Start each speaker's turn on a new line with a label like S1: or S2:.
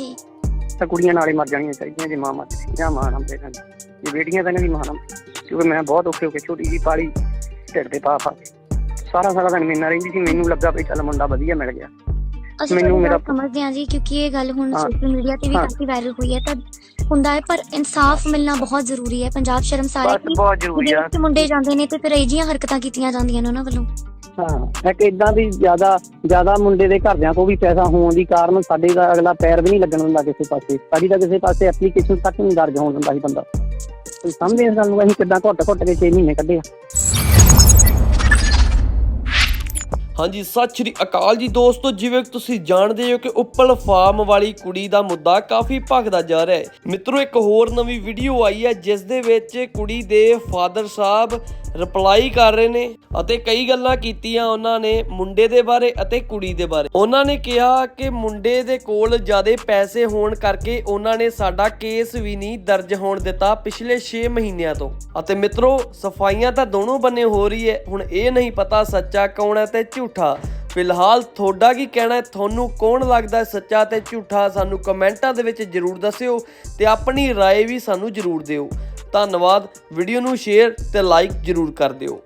S1: ਜੀ।
S2: ਤਾਂ ਕੁੜੀਆਂ ਨਾਲੇ ਮਰ ਜਾਣੀਆਂ ਚਾਹੀਦੀਆਂ ਜੇ ਮਾਂ ਮਰ ਜਾਂ ਮਾਂ ਨਾ ਬੇਟਾ ਜੇ ਬੇਟੀਆਂ ਤਾਂ ਇਹਨਾਂ ਦੀ ਮਾਂ ਨਾ ਕਿਉਂਕਿ ਮੈਂ ਬਹੁਤ ਔਖੇ ਹੋ ਕੇ ਛੋਟੀ ਜੀ ਪਾਲੀ ਢਿੱਡ ਤੇ ਪਾ ਪਾ ਕੇ। ਸਾਰਾ ਸਾਰਾ ਦਿਨ ਮੇਰੇ ਨਾਲ ਰਹਿੰਦੀ ਸੀ ਮੈਨੂੰ ਲੱਗਾ ਵੀ ਚੱਲ ਮੁੰਡਾ ਵਧੀਆ ਮਿਲ ਗਿਆ।
S1: ਅਸੀਂ
S2: ਮੈਨੂੰ
S1: ਮੈਨੂੰ
S2: ਮੇਰਾ-
S1: ਸਮਝਦੇ ਹਾਂ ਜੀ ਕਿਉਂਕਿ ਇਹ ਗੱਲ ਹੁਣ
S2: ਹਾਂ।
S1: ਸੋਸ਼ਲ ਮੀਡੀਆ ਤੇ ਵੀ
S2: ਹਾਂ।
S1: ਕਾਫੀ ਵਾਇਰਲ ਹੋਈ ਹੈ ਤਾਂ ਹੁੰਦਾ ਹੈ ਪਰ ਇਨਸਾਫ ਮਿਲਣਾ ਬਹੁਤ ਜ਼ਰੂਰੀ ਹੈ। ਪੰਜਾਬ ਸ਼ਰਮਸਾਰ ਹੈ
S2: ਬਸ ਬਹੁਤ ਜ਼ਰੂਰੀ
S1: ਕਿ ਮੁੰਡੇ ਜਾਂਦੇ ਨੇ ਤੇ ਫਿਰ ਇਹ ਜਿਹੀਆਂ ਹਰਕਤਾਂ ਕੀਤੀਆਂ ਜਾਂਦੀਆਂ ਨੇ ਉਹਨਾਂ ਵੱਲੋਂ।
S2: ਹਾਂ, ਇੱਕ ਇਦਾਂ ਦੀ ਜ਼ਿਆਦਾ ਜ਼ਿਆਦਾ ਮੁੰਡੇ ਦੇ ਘਰਦਿਆਂ ਕੋਲ ਵੀ ਪੈਸਾ ਹੋਣ ਦੀ ਕਾਰਨ ਸਾਡੇ ਦਾ ਅਗਲਾ ਪੈਰ ਵੀ ਨਹੀਂ ਲੱਗਣ ਦਿੰਦਾ ਕਿਸੇ ਪਾਸੇ। ਸਾਡੀ ਤਾਂ ਕਿਸੇ ਪਾਸੇ ਐਪਲੀਕੇਸ਼ਨ ਤੱਕ ਨਹੀਂ ਦਰਜ ਹੋਣ ਦਿੰਦਾ ਸੀ ਬੰਦਾ। ਤੁਸੀਂ ਸਮਝਦੇ ਇਸ ਗੱਲ ਨੂੰ, ਅਸੀਂ ਕਿੱਦਾਂ ਘੁੱਟ ਘੁੱਟ ਕੇ 6 ਮਹੀਨੇ ਕੱਢੇ ਆ।
S3: ਹਾਂਜੀ, ਸਤਿ ਸ਼੍ਰੀ ਅਕਾਲ ਜੀ ਦੋਸਤੋ, ਜਿਵੇਂ ਤੁਸੀਂ ਜਾਣਦੇ ਹੋ ਕਿ ਉੱਪਲ ਫਾਰਮ ਵਾਲੀ ਕੁੜੀ ਦਾ ਮੁੱਦਾ ਕਾਫੀ ਭਖਦਾ ਜਾ ਰਿਹਾ ਹੈ। ਮਿੱਤਰੋ, ਇੱਕ ਹੋਰ ਨਵੀਂ ਵੀਡੀਓ ਆਈ ਹੈ, ਜਿਸ ਦੇ ਵਿੱਚ ਕੁੜੀ ਦੇ ਫਾਦਰ ਸਾਹਿਬ ਰਿਪਲਾਈ ਕਰ ਰਹੇ ਨੇ ਅਤੇ ਕਈ ਗੱਲਾਂ ਕੀਤੀਆਂ ਉਹਨਾਂ ਨੇ ਮੁੰਡੇ ਦੇ ਬਾਰੇ ਅਤੇ ਕੁੜੀ ਦੇ ਬਾਰੇ ਉਹਨਾਂ ਨੇ ਕਿਹਾ ਕਿ ਮੁੰਡੇ ਦੇ ਕੋਲ ਜ਼ਿਆਦਾ ਪੈਸੇ ਹੋਣ ਕਰਕੇ ਉਹਨਾਂ ਨੇ ਸਾਡਾ ਕੇਸ ਵੀ ਨਹੀਂ ਦਰਜ ਹੋਣ ਦਿੱਤਾ ਪਿਛਲੇ 6 ਮਹੀਨਿਆਂ ਤੋਂ ਅਤੇ ਮਿੱਤਰੋ ਸਫਾਈਆਂ ਤਾਂ ਦੋਨੋਂ ਬੰਨੇ ਹੋ ਰਹੀ ਹੈ ਹੁਣ ਇਹ ਨਹੀਂ ਪਤਾ ਸੱਚਾ ਕੌਣ ਹੈ ਤੇ ਝੂਠਾ ਫਿਲਹਾਲ ਤੁਹਾਡਾ ਕੀ ਕਹਿਣਾ ਹੈ ਤੁਹਾਨੂੰ ਕੌਣ ਲੱਗਦਾ ਹੈ ਸੱਚਾ ਤੇ ਝੂਠਾ ਸਾਨੂੰ ਕਮੈਂਟਾਂ ਦੇ ਵਿੱਚ ਜਰੂਰ ਦੱਸਿਓ ਤੇ ਆਪਣੀ رائے ਵੀ ਸਾਨੂੰ ਜਰੂਰ ਦਿਓ ਧੰਨਵਾਦ। ਵੀਡੀਓ ਨੂੰ ਸ਼ੇਅਰ ਤੇ ਲਾਈਕ ਜਰੂਰ ਕਰ ਦਿਓ।